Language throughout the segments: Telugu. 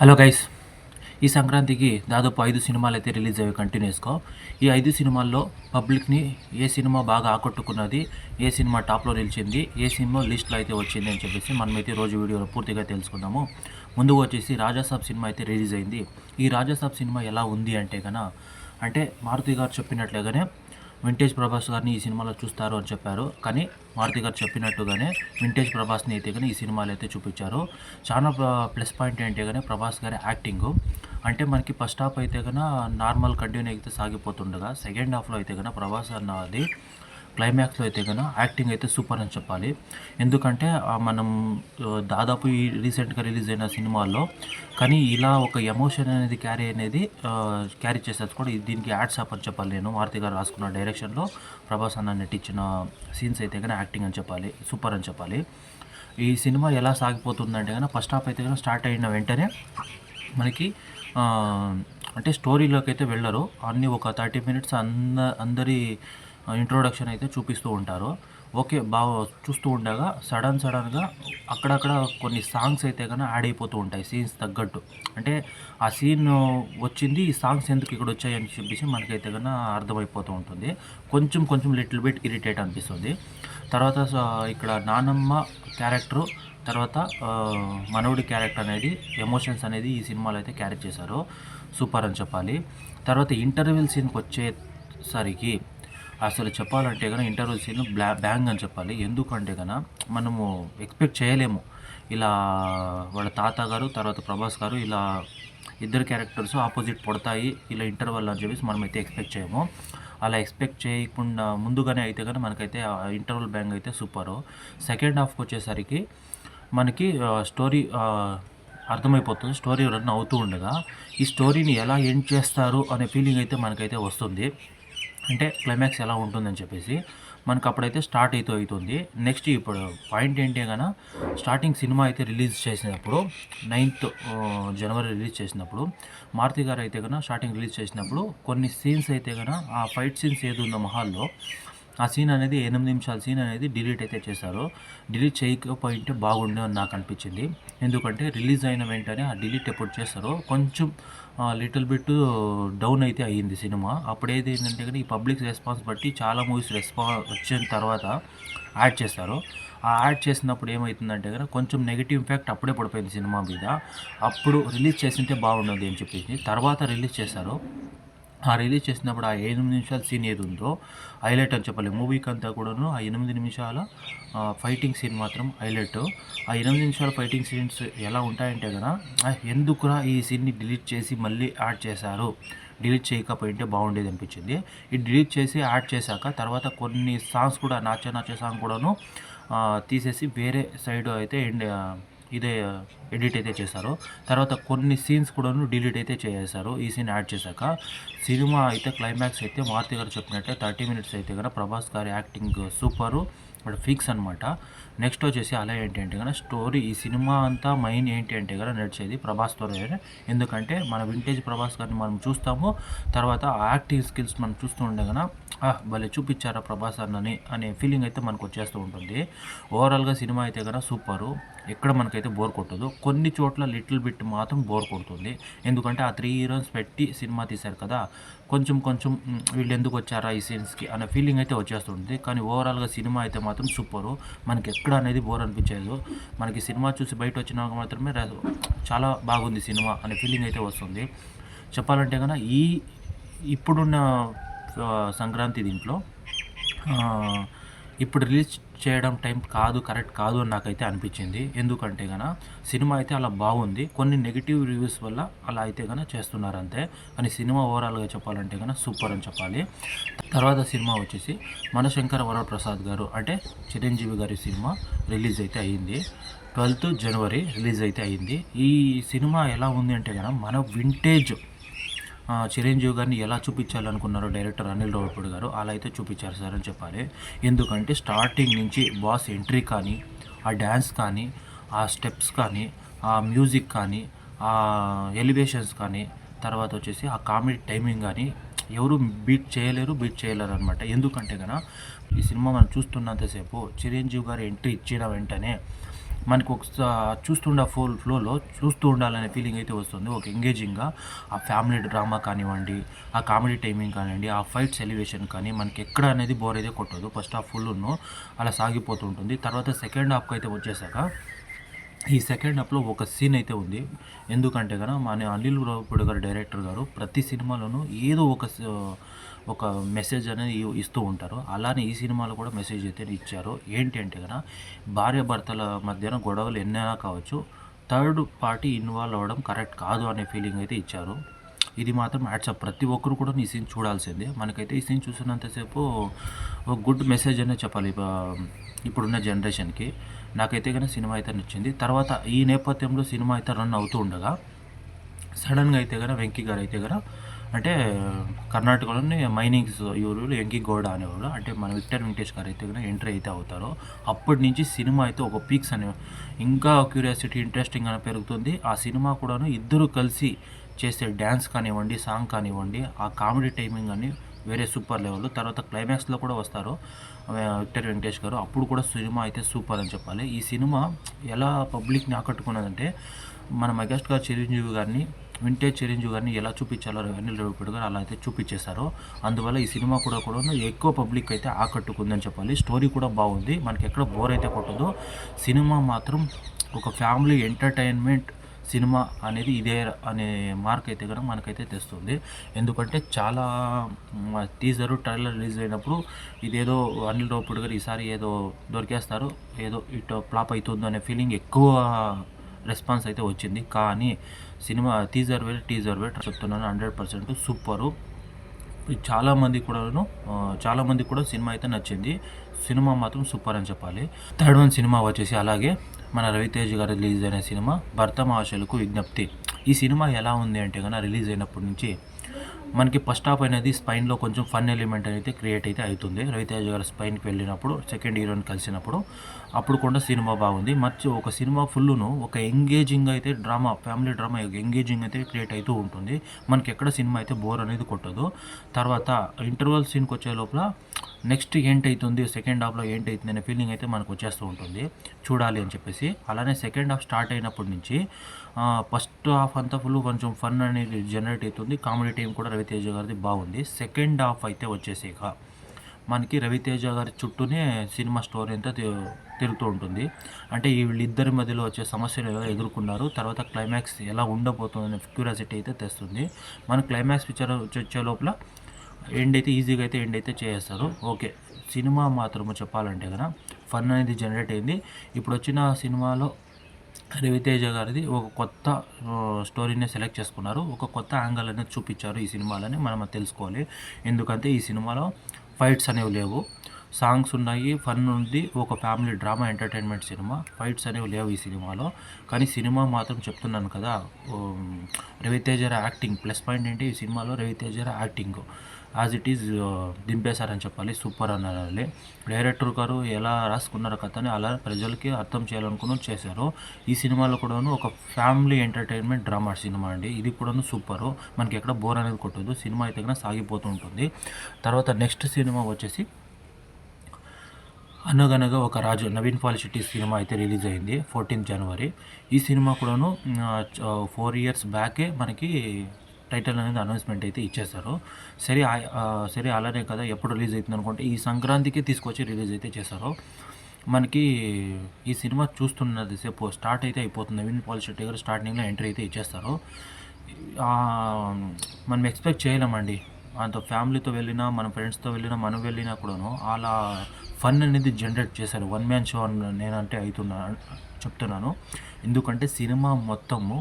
హలో గైస్ ఈ సంక్రాంతికి దాదాపు ఐదు సినిమాలు అయితే రిలీజ్ అయ్యాయి కంటిన్యూస్గా. ఈ ఐదు సినిమాల్లో పబ్లిక్ని ఏ సినిమా బాగా ఆకట్టుకున్నది ఏ సినిమా టాప్లో నిలిచింది ఏ సినిమా లిస్ట్లో అయితే వచ్చింది అని చెప్పేసి మనమైతే రోజు వీడియోలో పూర్తిగా తెలుసుకుందాము. ముందుగా వచ్చేసి రాజాసాబ్ సినిమా అయితే రిలీజ్ అయింది. ఈ రాజాసాబ్ సినిమా ఎలా ఉంది అంటే కన అంటే మారుతి గారు చెప్పినట్లుగానే వింటేజ్ ప్రభాస్ గారిని ఈ సినిమాలో చూస్తారు అని చెప్పారు. కానీ మారుతి గారు చెప్పినట్టుగానే వింటేజ్ ప్రభాస్ని అయితే కానీ ఈ సినిమాలో అయితే చూపించారు. చాలా ప్లస్ పాయింట్ ఏంటి కానీ ప్రభాస్ గారి యాక్టింగ్. అంటే మనకి ఫస్ట్ హాఫ్ అయితే కన్నా నార్మల్ కంటిన్యూ అయితే సాగిపోతుండగా సెకండ్ హాఫ్లో అయితే కన్నా ప్రభాస్ అన్నది క్లైమాక్స్లో అయితే కనుక యాక్టింగ్ అయితే సూపర్ అని చెప్పాలి. ఎందుకంటే మనం దాదాపు ఈ రీసెంట్గా రిలీజ్ అయిన సినిమాల్లో కానీ ఇలా ఒక ఎమోషన్ అనేది క్యారీ అనేది క్యారీ చేసేది కూడా దీనికి యాడ్స్ అప్ అని చెప్పాలి నేను. మారుతి గారు రాసుకున్న డైరెక్షన్లో ప్రభాస్ అన్న నటించిన సీన్స్ అయితే కానీ యాక్టింగ్ అని చెప్పాలి. సూపర్ అని చెప్పాలి. ఈ సినిమా ఎలా సాగిపోతుందంటే కనుక ఫస్ట్ హాఫ్ అయితే కనుక స్టార్ట్ అయిన వెంటనే మనకి అంటే స్టోరీలోకి అయితే వెళ్ళరు. అన్ని ఒక థర్టీ మినిట్స్ అంద అందరి ఇంట్రొడక్షన్ అయితే చూపిస్తూ ఉంటారు. ఓకే బాగా చూస్తూ ఉండగా సడన్ సడన్గా అక్కడక్కడ కొన్ని సాంగ్స్ అయితే కానీ యాడ్ అయిపోతూ ఉంటాయి సీన్స్ తగ్గట్టు. అంటే ఆ సీన్ వచ్చింది ఈ సాంగ్స్ ఎందుకు ఇక్కడ వచ్చాయి అని చెప్పేసి మనకైతే కన్నా అర్థమైపోతూ ఉంటుంది. కొంచెం కొంచెం లిటిల్ బిట్ ఇరిటేట్ అనిపిస్తుంది. తర్వాత స- ఇక్కడ నానమ్మ క్యారెక్టరు తర్వాత మనవుడి క్యారెక్టర్ అనేది ఎమోషన్స్ అనేది ఈ సినిమాలో అయితే క్యారీ చేశారు. సూపర్ అని చెప్పాలి. తర్వాత ఇంటర్వెల్ సీన్కి వచ్చేసరికి అసలు చెప్పాలంటే కనుక ఇంటర్వ్యూ సీన్ బ్లా బ్యాంగ్ అని చెప్పాలి. ఎందుకంటే కనుక మనము ఎక్స్పెక్ట్ చేయలేము. ఇలా వాళ్ళ తాత గారు తర్వాత ప్రభాస్ గారు ఇలా ఇద్దరు క్యారెక్టర్స్ ఆపోజిట్ పడతాయి. ఇలా ఇంటర్వల్ అని చెప్పేసి మనమైతే ఎక్స్పెక్ట్ చేయము. అలా ఎక్స్పెక్ట్ చేయకుండా ముందుగానే అయితే కానీ మనకైతే ఇంటర్వల్ బ్యాంగ్ అయితే సూపరు. సెకండ్ హాఫ్కి వచ్చేసరికి మనకి స్టోరీ అర్థమైపోతుంది. స్టోరీ రన్ అవుతూ ఉండగా ఈ స్టోరీని ఎలా ఎండ్ చేస్తారు అనే ఫీలింగ్ అయితే మనకైతే వస్తుంది. అంటే క్లైమాక్స్ ఎలా ఉంటుందని చెప్పేసి మనకు అప్పుడైతే స్టార్ట్ అయితే అవుతుంది నెక్స్ట్ ఇప్పుడు పాయింట్ ఏంటి కన్నా స్టార్టింగ్ సినిమా అయితే రిలీజ్ చేసినప్పుడు నైన్త్ జనవరి రిలీజ్ చేసినప్పుడు మారుతి గారు అయితే కన్నా స్టార్టింగ్ రిలీజ్ చేసినప్పుడు కొన్ని సీన్స్ అయితే కన్నా ఆ ఫైట్ సీన్స్ ఏది ఉందో మహాల్లో ఆ సీన్ అనేది ఎనిమిది నిమిషాల సీన్ అనేది డిలీట్ అయితే చేశారు. డిలీట్ చేయకపోయింటే బాగుండే అని నాకు అనిపించింది. ఎందుకంటే రిలీజ్ అయిన వెంటనే ఆ డిలీట్ ఎప్పుడు చేస్తారో కొంచెం లిటిల్ బిట్ డౌన్ అయితే అయ్యింది సినిమా. అప్పుడేది ఏంటంటే కానీ ఈ పబ్లిక్ రెస్పాన్స్ బట్టి చాలా మూవీస్ రెస్పాన్స్ వచ్చిన తర్వాత యాడ్ చేస్తారు. ఆ యాడ్ చేసినప్పుడు ఏమవుతుందంటే కనుక కొంచెం నెగిటివ్ ఇంపాక్ట్ అప్పుడే పడిపోయింది సినిమా మీద. అప్పుడు రిలీజ్ చేసింటే బాగుండదు అని చెప్పేసి తర్వాత రిలీజ్ చేశారు. ఆ రిలీజ్ చేసినప్పుడు ఆ ఎనిమిది నిమిషాల సీన్ ఏది ఉందో హైలైట్ అని చెప్పాలి. మూవీకి అంతా కూడాను ఆ ఎనిమిది నిమిషాల ఫైటింగ్ సీన్ మాత్రం హైలైట్. ఆ ఎనిమిది నిమిషాల ఫైటింగ్ సీన్స్ ఎలా ఉంటాయంటే కదా ఎందుకురా ఈ సీన్ని డిలీట్ చేసి మళ్ళీ యాడ్ చేశారు? డిలీట్ చేయకపోయింటే బాగుండేది అనిపించింది. ఈ డిలీట్ చేసి యాడ్ చేశాక తర్వాత కొన్ని సాంగ్స్ కూడా నాచే నాచే సాంగ్ కూడాను తీసేసి వేరే సైడ్ అయితే ఎండ్ ఇదే ఎడిట్ అయితే చేశారు. తర్వాత కొన్ని సీన్స్ కూడాను డిలీట్ అయితే చేసేసారు ఈ సీన్ యాడ్ చేశాక. సినిమా అయితే క్లైమాక్స్ అయితే మారుతి గారు చెప్పినట్టే థర్టీ మినిట్స్ అయితే కనుక ప్రభాస్ గారి యాక్టింగ్ సూపరు బట్ ఫిక్స్ అనమాట నెక్స్ట్ వచ్చేసి అలా ఏంటి అంటే కదా స్టోరీ ఈ సినిమా అంతా మెయిన్ ఏంటి అంటే కదా నడిచేది ప్రభాస్ తోనే ఎందుకంటే మన వింటేజ్ ప్రభాస్ గారిని మనం చూస్తాము తర్వాత ఆ యాక్టింగ్ స్కిల్స్ మనం చూస్తూ ఉండగా భలే చూపించారా ప్రభాస్ అన్నని అనే ఫీలింగ్ అయితే మనకు వచ్చేస్తూ ఉంటుంది. ఓవరాల్గా సినిమా అయితే కనుక సూపరు ఎక్కడ మనకైతే బోర్ కొట్టదు కొన్ని చోట్ల లిటిల్ బిట్ మాత్రం బోర్ కొడుతుంది. ఎందుకంటే ఆ త్రీ హీరోస్ పెట్టి సినిమా తీశారు కదా కొంచెం కొంచెం వీళ్ళు ఎందుకు వచ్చారా ఈ సీన్స్కి అనే ఫీలింగ్ అయితే వచ్చేస్తుంది కానీ ఓవరాల్గా సినిమా అయితే మాత్రం సూపరు మనకి ఎక్కడ అనేది బోర్ అనిపించలేదు మనకి సినిమా చూసి బయట వచ్చినాక మాత్రమే చాలా బాగుంది సినిమా అనే ఫీలింగ్ అయితే వస్తుంది. చెప్పాలంటే కనుక ఈ ఇప్పుడున్న సంక్రాంతి దీంట్లో ఇప్పుడు రిలీజ్ చేయడం టైం కాదు కరెక్ట్ కాదు అని నాకైతే అనిపించింది. ఎందుకంటే గన సినిమా అయితే అలా బాగుంది. కొన్ని నెగిటివ్ రివ్యూస్ వల్ల అలా అయితే గన చేస్తున్నారు అంతే కానీ సినిమా ఓవరాల్గా చెప్పాలంటే గన సూపర్ అని చెప్పాలి. తర్వాత సినిమా వచ్చేసి మనశంకర వరప్రసాద్ గారు అంటే చిరంజీవి గారి సినిమా రిలీజ్ అయితే అయ్యింది ట్వెల్త్ జనవరి రిలీజ్ అయితే అయ్యింది ఈ సినిమా ఎలా ఉంది అంటే కనుక మన వింటేజ్ చిరంజీవి గారిని ఎలా చూపించాలనుకున్నారో డైరెక్టర్ అనిల్ రావుపూడి గారు అలా అయితే చూపించారు సార్ అని చెప్పాలి. ఎందుకంటే స్టార్టింగ్ నుంచి బాస్ ఎంట్రీ కానీ ఆ డ్యాన్స్ కానీ ఆ స్టెప్స్ కానీ ఆ మ్యూజిక్ కానీ ఆ ఎలివేషన్స్ కానీ తర్వాత వచ్చేసి ఆ కామెడీ టైమింగ్ కానీ ఎవరు బీట్ చేయలేరు బీట్ చేయలేరు అనమాట ఎందుకంటే కనుక ఈ సినిమా మనం చూస్తున్నంతసేపు చిరంజీవి గారు ఎంట్రీ ఇచ్చిన వెంటనే మనకు ఒక చూస్తుండ ఫోల్ ఫ్లోలో చూస్తూ ఉండాలనే ఫీలింగ్ అయితే వస్తుంది. ఒక ఎంగేజింగ్గా ఆ ఫ్యామిలీ డ్రామా కానివ్వండి ఆ కామెడీ టైమింగ్ కానివ్వండి ఆ ఫైట్ సెలివేషన్ కానీ మనకి ఎక్కడ అనేది బోర్ అయితే కొట్టదు. ఫస్ట్ హాఫ్ ఫుల్ను అలా సాగిపోతుంటుంది తర్వాత సెకండ్ హాఫ్కి అయితే వచ్చేసాక ఈ సెకండ్ హాఫ్లో ఒక సీన్ అయితే ఉంది. ఎందుకంటే కనుక మన అనిల్ రావుపూడి గారు డైరెక్టర్ గారు ప్రతి సినిమాలోనూ ఏదో ఒక ఒక మెసేజ్ అనేది ఇస్తూ ఉంటారు. అలానే ఈ సినిమాలో కూడా మెసేజ్ అయితే ఇచ్చారు. ఏంటి అంటే కదా భార్య భర్తల మధ్యన గొడవలు ఎన్నైనా కావచ్చు థర్డ్ పార్టీ ఇన్వాల్వ్ అవ్వడం కరెక్ట్ కాదు అనే ఫీలింగ్ అయితే ఇచ్చారు. ఇది మాత్రం యాడ్సప్ ప్రతి ఒక్కరు కూడా ఈ సీన్ చూడాల్సిందే. మనకైతే ఈ సీన్ చూసినంతసేపు ఒక గుడ్ మెసేజ్ అనే చెప్పాలి. ఇప్పుడున్న జనరేషన్కి నాకైతే కానీ సినిమా అయితే నచ్చింది. తర్వాత ఈ నేపథ్యంలో సినిమా అయితే రన్ అవుతూ ఉండగా సడన్గా అయితే కనుక వెంకీ గారు అయితే కనుక అంటే కర్ణాటకలోని మైనింగ్స్ ఎవరు ఎంకి గౌడ అనేవాడు అంటే మన విక్టర్ వెంకటేష్ గారు అయితే కూడా ఎంట్రీ అయితే అవుతారో అప్పటి నుంచి సినిమా అయితే ఒక పీక్స్ అనే ఇంకా క్యూరియాసిటీ ఇంట్రెస్టింగ్ అని పెరుగుతుంది. ఆ సినిమా కూడాను ఇద్దరు కలిసి చేసే డ్యాన్స్ కానివ్వండి సాంగ్ కానివ్వండి ఆ కామెడీ టైమింగ్ అని వేరే సూపర్ లెవెల్ తర్వాత క్లైమాక్స్లో కూడా వస్తారు విక్టర్ వెంకటేష్ గారు. అప్పుడు కూడా సినిమా అయితే సూపర్ అని చెప్పాలి. ఈ సినిమా ఎలా పబ్లిక్ని ఆకట్టుకున్నదంటే మన మెగాస్ట్ గారు చిరంజీవి గారిని వింటేజ్ చిరంజీవి గారిని ఎలా చూపించాలో అనిల్ రావిపూడి గారు అలా అయితే చూపించేశారు. అందువల్ల ఈ సినిమా కూడా కూడా ఎక్కువ పబ్లిక్ అయితే ఆకట్టుకుందని చెప్పాలి. స్టోరీ కూడా బాగుంది. మనకి ఎక్కడ బోర్ అయితే కొట్టదు. సినిమా మాత్రం ఒక ఫ్యామిలీ ఎంటర్టైన్మెంట్ సినిమా అనేది ఇదే అనే మార్క్ అయితే కనుక మనకైతే తెస్తుంది. ఎందుకంటే చాలా టీజరు ట్రైలర్ రిలీజ్ అయినప్పుడు ఇదేదో అనిల్ రావుపూడి గారు ఈసారి ఏదో దొరికేస్తారు. ఏదో ఇటు ఫ్లాప్ అవుతుందో అనే ఫీలింగ్ ఎక్కువ రెస్పాన్స్ అయితే వచ్చింది. కానీ సినిమా టీజర్ వేరే టీజర్ వేరే. చెప్తున్నాను హండ్రెడ్ పర్సెంట్ సూపరు. చాలామంది కూడాను చాలామంది కూడా సినిమా అయితే నచ్చింది. సినిమా మాత్రం సూపర్ అని చెప్పాలి. థర్డ్ వన్ సినిమా వచ్చేసి అలాగే మన రవితేజ్ గారు రిలీజ్ అయిన సినిమా భర్త మహాశలకు విజ్ఞప్తి. ఈ సినిమా ఎలా ఉంది అంటే కనుక రిలీజ్ అయినప్పటి నుంచి మనకి ఫస్ట్ హాఫ్ అనేది స్పైన్లో కొంచెం ఫన్ ఎలిమెంట్ అయితే క్రియేట్ అయితే అవుతుంది. రవితేజ్ గారు స్పైన్కి వెళ్ళినప్పుడు సెకండ్ హీరోని కలిసినప్పుడు. అప్పుడు కూడా సినిమా బాగుంది. మర్చి ఒక సినిమా ఫుల్ను ఒక ఎంగేజింగ్ అయితే డ్రామా ఫ్యామిలీ డ్రామా ఎంగేజింగ్ అయితే క్రియేట్ అవుతూ ఉంటుంది. మనకి ఎక్కడ సినిమా అయితే బోర్ అనేది కొట్టదు. తర్వాత ఇంటర్వల్ సీన్కి వచ్చే లోపల నెక్స్ట్ ఏంటవుతుంది సెకండ్ హాఫ్లో ఏంటవుతుంది అనే ఫీలింగ్ అయితే మనకు వచ్చేస్తూ ఉంటుంది. చూడాలి అని చెప్పేసి. అలానే సెకండ్ హాఫ్ స్టార్ట్ అయినప్పటి నుంచి ఫస్ట్ హాఫ్ అంతా ఫుల్ కొంచెం ఫన్ అనేది జనరేట్ అవుతుంది. కామెడీ టైం కూడా రవితేజ గారిది బాగుంది. సెకండ్ హాఫ్ అయితే వచ్చేసాక. మనకి రవితేజ గారి చుట్టూనే సినిమా స్టోరీ అంతా తిరుగుతూ ఉంటుంది. అంటే వీళ్ళిద్దరి మధ్యలో వచ్చే సమస్యలు ఎలా ఎదుర్కొన్నారు తర్వాత క్లైమాక్స్ ఎలా ఉండబోతుందనే క్యూరియాసిటీ అయితే తెస్తుంది. మన క్లైమాక్స్ పిక్చర్ వచ్చే లోపల ఎండ్ అయితే ఈజీగా అయితే ఎండ్ అయితే చేసేస్తారు. ఓకే సినిమా మాత్రము చెప్పాలంటే కదా ఫన్ అనేది జనరేట్ అయింది. ఇప్పుడు వచ్చిన సినిమాలో రవితేజ గారిది ఒక కొత్త స్టోరీని సెలెక్ట్ చేసుకున్నారు. ఒక కొత్త యాంగిల్ అనేది చూపించారు ఈ సినిమాలని మనం తెలుసుకోవాలి. ఎందుకంటే ఈ సినిమాలో ఫైట్స్ అనేవి లేవు. సాంగ్స్ ఉన్నాయి. ఫన్ ఉంది. ఒక family drama entertainment cinema. Fights అనేవి లేవు ఈ సినిమాలో. కానీ సినిమా మాత్రం చెప్తున్నాను కదా. రవితేజర యాక్టింగ్. ప్లస్ పాయింట్ ఏంటి? ఈ సినిమాలో రవితేజర యాక్టింగ్. యాజ్ ఇట్ ఈజ్ దింపేశారని చెప్పాలి. సూపర్ అనాలి డైరెక్టర్ గారు ఎలా రాసుకున్నారు కథని అలా ప్రజలకి అర్థం చేయాలనుకుని చేశారు. ఈ సినిమాలో కూడాను ఒక ఫ్యామిలీ ఎంటర్టైన్మెంట్ డ్రామా సినిమా అండి. ఇది కూడాను సూపరు మనకి ఎక్కడ బోర్ అనేది కొట్టదు. సినిమా అయితే కన్నా సాగిపోతూ ఉంటుంది. తర్వాత నెక్స్ట్ సినిమా వచ్చేసి అనగనగా ఒక రాజు నవీన్ పాలిసిటీ సినిమా అయితే రిలీజ్ అయింది. ఫోర్టీన్త్ జనవరి ఈ సినిమా కూడాను ఫోర్ ఇయర్స్ బ్యాకే మనకి టైటిల్ అనేది అనౌన్స్మెంట్ అయితే ఇచ్చేస్తారు సరే సరే అలానే కదా ఎప్పుడు రిలీజ్ అవుతుంది అనుకుంటే ఈ సంక్రాంతికి తీసుకొచ్చి రిలీజ్ అయితే చేశారు. మనకి ఈ సినిమా చూస్తున్నది సేపు స్టార్ట్ అయితే అయిపోతుంది. నవీన్ శెట్టి గారు స్టార్టింగ్లో ఎంట్రీ అయితే ఇచ్చేస్తారు. మనం ఎక్స్పెక్ట్ చేయలేమండి. అంత ఫ్యామిలీతో వెళ్ళినా మన ఫ్రెండ్స్తో వెళ్ళినా మనం వెళ్ళినా కూడాను అలా ఫన్ అనేది జనరేట్ చేశారు. వన్ మ్యాన్ షో అని నేనంటే అవుతున్నా చెప్తున్నాను. ఎందుకంటే సినిమా మొత్తము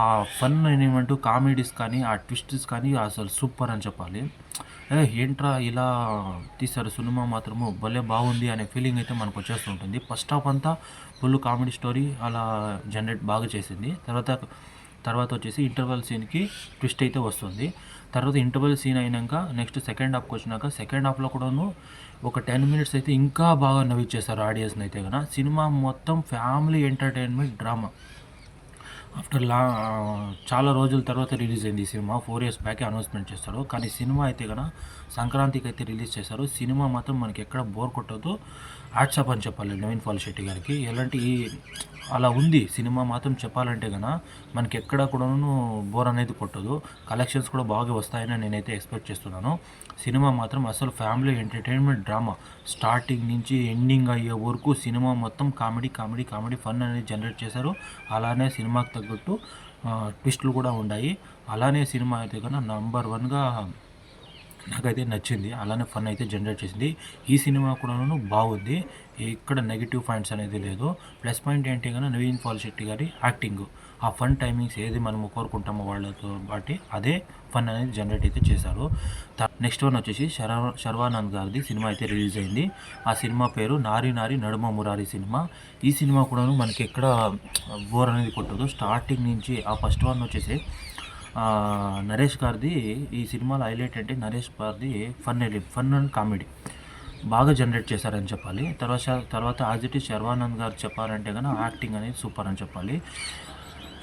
ఆ ఫన్ ఏమంటూ కామెడీస్ కానీ ఆ ట్విస్ట్స్ కానీ అసలు సూపర్ అని చెప్పాలి. ఏంట్రా ఇలా తీశారు సినిమా మాత్రము? భలే బాగుంది అనే ఫీలింగ్ అయితే మనకు వచ్చేస్తుంటుంది ఫస్ట్ హాఫ్ అంతా ఫుల్ కామెడీ స్టోరీ అలా జనరేట్ బాగా చేసింది. తర్వాత తర్వాత వచ్చేసి ఇంటర్వల్ సీన్కి ట్విస్ట్ అయితే వస్తుంది. తర్వాత ఇంటర్వల్ సీన్ అయినాక నెక్స్ట్ సెకండ్ హాఫ్కి వచ్చినాక సెకండ్ హాఫ్లో కూడాను ఒక టెన్ మినిట్స్ అయితే ఇంకా బాగా నవ్విచ్చేస్తారు ఆడియన్స్ని అయితే కనుక సినిమా మొత్తం ఫ్యామిలీ ఎంటర్టైన్మెంట్ డ్రామా. ఆఫ్టర్ లా చాలా రోజుల తర్వాత రిలీజ్ అయింది ఈ సినిమా. ఫోర్ ఇయర్స్ బ్యాకే అనౌన్స్మెంట్ చేస్తారు కానీ సినిమా అయితే కనుక సంక్రాంతికి అయితే రిలీజ్ చేశారు. సినిమా మాత్రం మనకి ఎక్కడ బోర్ కొట్టదు. యాడ్సప్ అని చెప్పాలి నవీన్ పాల్ శెట్టి గారికి. ఎలాంటి అలా ఉంది సినిమా మాత్రం చెప్పాలంటే కనుక మనకి ఎక్కడ కూడాను బోర్ అనేది కొట్టదు. కలెక్షన్స్ కూడా బాగా వస్తాయని నేనైతే ఎక్స్పెక్ట్ చేస్తున్నాను. సినిమా మాత్రం అసలు ఫ్యామిలీ ఎంటర్టైన్మెంట్ డ్రామా స్టార్టింగ్ నుంచి ఎండింగ్ అయ్యే వరకు సినిమా మొత్తం కామెడీ కామెడీ కామెడీ ఫన్ అనేది జనరేట్ చేశారు. అలానే సినిమాకి తగ్గట్టు ట్విస్టులు కూడా ఉన్నాయి అలానే సినిమా అయితే కన్నా నంబర్ వన్గా నాకైతే నచ్చింది. అలానే ఫన్ అయితే జనరేట్ చేసింది. ఈ సినిమా కూడాను బాగుంది. ఇక్కడ నెగిటివ్ పాయింట్స్ అనేది లేదు. ప్లస్ పాయింట్ ఏంటి కానీ నవీన్ పాల్ శెట్టి గారి యాక్టింగ్ ఆ ఫన్ టైమింగ్స్ ఏది మనము కోరుకుంటామో వాళ్ళతో బట్టి అదే ఫన్ అనేది జనరేట్ అయితే చేశారు. నెక్స్ట్ వన్ వచ్చేసి శర్వా శర్వానంద్ గారిది సినిమా అయితే రిలీజ్ అయింది. ఆ సినిమా పేరు నారి నారి నడుమ మురారి సినిమా. ఈ సినిమా కూడాను మనకి ఎక్కడ బోర్ అనేది కొట్టదు. స్టార్టింగ్ నుంచి ఆ ఫస్ట్ వన్ వచ్చేసి నరేష్ గారిది ఈ సినిమాలో హైలైట్ అంటే నరేష్ గారిది ఫన్ ఫన్ అండ్ కామెడీ బాగా జనరేట్ చేశారని చెప్పాలి. తర్వాత తర్వాత యాజ్ ఇట్ ఈస్ శర్వానంద్ గారు చెప్పాలంటే కనుక యాక్టింగ్ అనేది సూపర్ అని చెప్పాలి.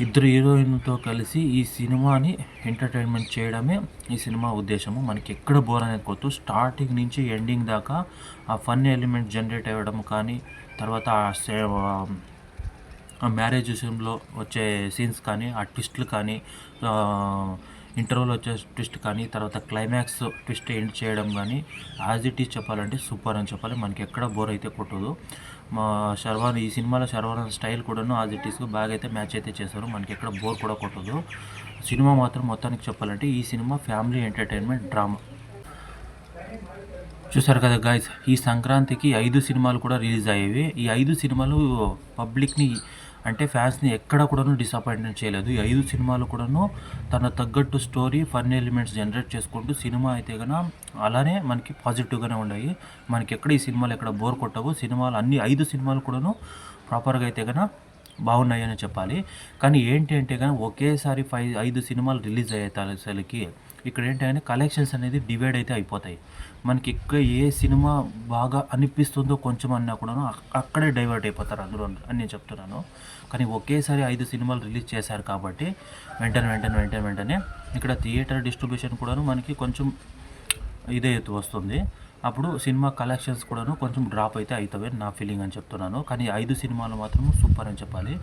ఇద్దరు హీరోయిన్తో కలిసి ఈ సినిమాని ఎంటర్టైన్మెంట్ చేయడమే ఈ సినిమా ఉద్దేశము. మనకి ఎక్కడ బోర్ అనేది కొట్టు. స్టార్టింగ్ నుంచి ఎండింగ్ దాకా ఆ ఫన్ ఎలిమెంట్ జనరేట్ అవ్వడం కానీ తర్వాత ఆ సే- మ్యారేజ్ విషయంలో వచ్చే సీన్స్ కానీ ఆ ట్విస్ట్లు కానీ ఇంటర్వల్ వచ్చే ట్విస్ట్ కానీ తర్వాత క్లైమాక్స్ ట్విస్ట్ ఎండ్ చేయడం కానీ యాజ్ ఇట్ ఈస్ చెప్పాలంటే సూపర్ అని చెప్పాలి. మనకి ఎక్కడ బోర్ అయితే కొట్టదు. మా శర్వాన్ ఈ సినిమాలో శర్వాన్ స్టైల్ కూడాను యాజ్ ఇట్ ఈస్ బాగా అయితే మ్యాచ్ అయితే చేశారు. మనకి ఎక్కడ బోర్ కూడా కొట్టదు. సినిమా మాత్రం మొత్తానికి చెప్పాలంటే ఈ సినిమా ఫ్యామిలీ ఎంటర్టైన్మెంట్ డ్రామా. చూసారు కదా గాయస్ ఈ సంక్రాంతికి ఐదు సినిమాలు కూడా రిలీజ్ అయ్యేవి. ఈ ఐదు సినిమాలు పబ్లిక్ని అంటే ఫ్యాన్స్ని ఎక్కడ కూడాను డిసప్పాయింట్మెంట్ చేయలేదు. ఈ ఐదు సినిమాలు కూడాను తన తగ్గట్టు స్టోరీ ఫన్ ఎలిమెంట్స్ జనరేట్ చేసుకుంటూ సినిమా అయితే కనుక అలానే మనకి పాజిటివ్గానే ఉన్నాయి మనకి ఎక్కడ ఈ సినిమాలు ఎక్కడ బోర్ కొట్టవు. సినిమాలు అన్ని ఐదు సినిమాలు కూడాను ప్రాపర్గా అయితే కనుక బాగున్నాయి అని చెప్పాలి. కానీ ఏంటి అంటే కానీ ఒకేసారి ఫైవ్ ఐదు సినిమాలు రిలీజ్ అయ్యే అసలుకి ఇక్కడ ఏంటంటే కలెక్షన్స్ అనేది డివైడ్ అయితే అయిపోతాయి. మనకి ఎక్కువ ఏ సినిమా బాగా అనిపిస్తుందో కొంచెం అన్నా కూడా అక్కడే డైవర్ట్ అయిపోతారు అందరూ అని నేను చెప్తున్నాను. కానీ ఒకేసారి ఐదు సినిమాలు రిలీజ్ చేశారు కాబట్టి వెంటనే వెంటనే వెంటనే వెంటనే ఇక్కడ థియేటర్ డిస్ట్రిబ్యూషన్ కూడాను మనకి కొంచెం ఇదే వస్తుంది. అప్పుడు సినిమా కలెక్షన్స్ కూడాను కొంచెం డ్రాప్ అయితే అవుతావే నా ఫీలింగ్ అని చెప్తున్నాను. కానీ ఐదు సినిమాలు మాత్రం సూపర్ అని చెప్పాలి.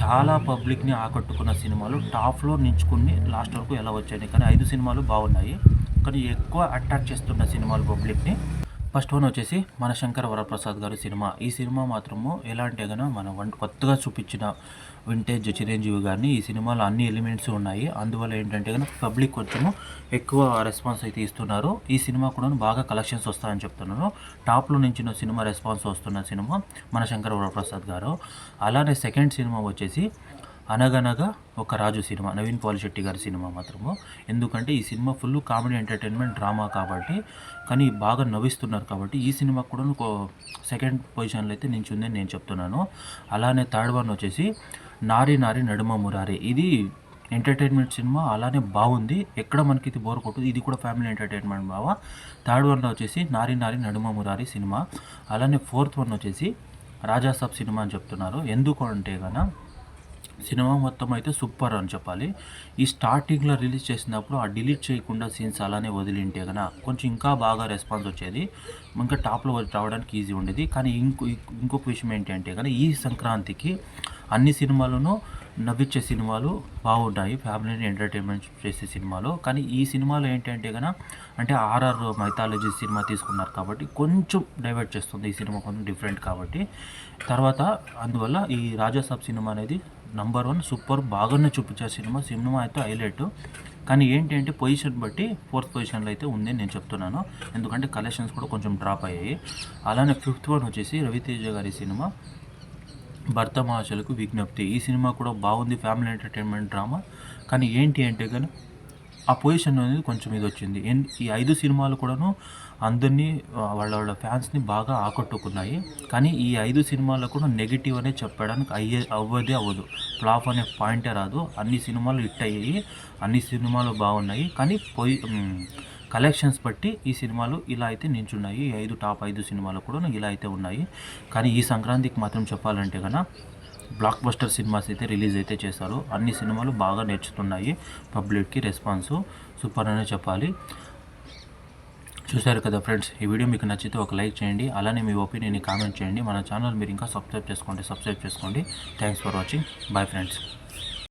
చాలా పబ్లిక్ని ఆకట్టుకున్న సినిమాలు టాప్లో నించుకుని లాస్ట్ వరకు ఎలా వచ్చాయి కానీ ఐదు సినిమాలు బాగున్నాయి కానీ ఎక్కువ అట్రాక్ట్ చేస్తున్న సినిమాలు పబ్లిక్ని ఫస్ట్ వన్ వచ్చేసి మన శంకర వరప్రసాద్ గారి సినిమా. ఈ సినిమా మాత్రము ఎలా అంటే మనం మన వన్ కొత్తగా చూపించిన వింటేజ్ చిరంజీవి గారిని ఈ సినిమాలో అన్ని ఎలిమెంట్స్ ఉన్నాయి. అందువల్ల ఏంటంటే కనుక పబ్లిక్ కొంచెము ఎక్కువ రెస్పాన్స్ అయితే ఇస్తున్నారు. ఈ సినిమా కూడా బాగా కలెక్షన్స్ వస్తాయని చెప్తున్నారు టాప్లో నుంచి సినిమా రెస్పాన్స్ వస్తున్న సినిమా మన శంకర వరప్రసాద్ గారు. అలానే సెకండ్ సినిమా వచ్చేసి అనగనగా ఒక రాజు సినిమా నవీన్ పాలిశెట్టి గారి సినిమా మాత్రము. ఎందుకంటే ఈ cinema full comedy entertainment drama కాబట్టి కానీ బాగా నవ్విస్తున్నారు కాబట్టి ఈ సినిమా కూడా సెకండ్ పొజిషన్లో అయితే నించుందని నేను చెప్తున్నాను. అలానే థర్డ్ వన్ వచ్చేసి నారి నారి నడుమ మురారి. ఇది ఎంటర్టైన్మెంట్ సినిమా అలానే బాగుంది. ఎక్కడ మనకి ఇది బోర్ కొట్టదు. ఇది కూడా ఫ్యామిలీ ఎంటర్టైన్మెంట్ బావా. థర్డ్ వన్ వచ్చేసి నారి నారి నడుమ మురారి సినిమా. అలానే ఫోర్త్ వన్ వచ్చేసి రాజాసాబ్ సినిమా అని చెప్తున్నారు. ఎందుకు అంటే కనుక సినిమా మొత్తం అయితే సూపర్ అని చెప్పాలి. ఈ స్టార్టింగ్లో రిలీజ్ చేసినప్పుడు ఆ డిలీట్ చేయకుండా సీన్స్ అలానే వదిలింటే కనుక కొంచెం ఇంకా బాగా రెస్పాన్స్ వచ్చేది. ఇంకా టాప్లో రావడానికి ఈజీ ఉండేది. కానీ ఇంకో ఇంకొక విషయం ఏంటంటే కనుక ఈ సంక్రాంతికి అన్ని సినిమాలను నవ్వించే సినిమాలు బాగుంటాయి. ఫ్యామిలీని ఎంటర్టైన్మెంట్ చేసే సినిమాలు. కానీ ఈ సినిమాలో ఏంటంటే కనుక అంటే ఆర్ఆర్ మైథాలజీ సినిమా తీసుకున్నారు కాబట్టి కొంచెం డైవర్ట్ చేస్తుంది ఈ సినిమా కొంచెం డిఫరెంట్ కాబట్టి. తర్వాత అందువల్ల ఈ రాజాసాబ్ సినిమా అనేది నంబర్ వన్ సూపర్ బాగానే చూపించారు సినిమా. సినిమా అయితే హైలైట్. కానీ ఏంటి అంటే పొజిషన్ బట్టి ఫోర్త్ పొజిషన్లో అయితే ఉంది నేను చెప్తున్నాను. ఎందుకంటే కలెక్షన్స్ కూడా కొంచెం డ్రాప్ అయ్యాయి. అలానే ఫిఫ్త్ వన్ వచ్చేసి రవితేజ గారి సినిమా. భర్త మహాశలకు విజ్ఞప్తి. ఈ సినిమా కూడా బాగుంది ఫ్యామిలీ ఎంటర్టైన్మెంట్ డ్రామా. కానీ ఏంటి అంటే కానీ ఆ పొజిషన్ అనేది కొంచెం ఇది వచ్చింది. ఎన్- ఈ ఐదు సినిమాలు కూడాను అందరినీ వాళ్ళ వాళ్ళ ఫ్యాన్స్ని బాగా ఆకట్టుకున్నాయి. కానీ ఈ ఐదు సినిమాలు కూడా నెగిటివ్ అనే చెప్పడానికి అయ్యే అవ్వదే అవ్వదు. ఫ్లాప్ అనే పాయింటే రాదు. అన్ని సినిమాలు హిట్ అయ్యాయి. అన్ని సినిమాలు బాగున్నాయి. కానీ పొయి కలెక్షన్స్ బట్టి ఈ సినిమాలు ఇలా అయితే నించున్నాయి. ఈ ఐదు టాప్ ఐదు సినిమాలు కూడా ఇలా అయితే ఉన్నాయి. కానీ ఈ సంక్రాంతికి మాత్రం చెప్పాలంటే కన్నా బ్లాక్ బస్టర్ సినిమాస్ అయితే రిలీజ్ అయితే చేశారు. అన్ని సినిమాలు బాగా నేర్చుతున్నాయి. పబ్లిక్కి రెస్పాన్స్ సూపర్ అనే చెప్పాలి. చూశారు కదా ఫ్రెండ్స్ ఈ వీడియో మీకు నచ్చితే ఒక లైక్ చేయండి. అలానే మీ ఒపీనియన్ని కామెంట్ చేయండి. మన ఛానల్ మీరు ఇంకా సబ్స్క్రైబ్ చేసుకోండి సబ్స్క్రైబ్ చేసుకోండి. Thanks for watching. Bye friends.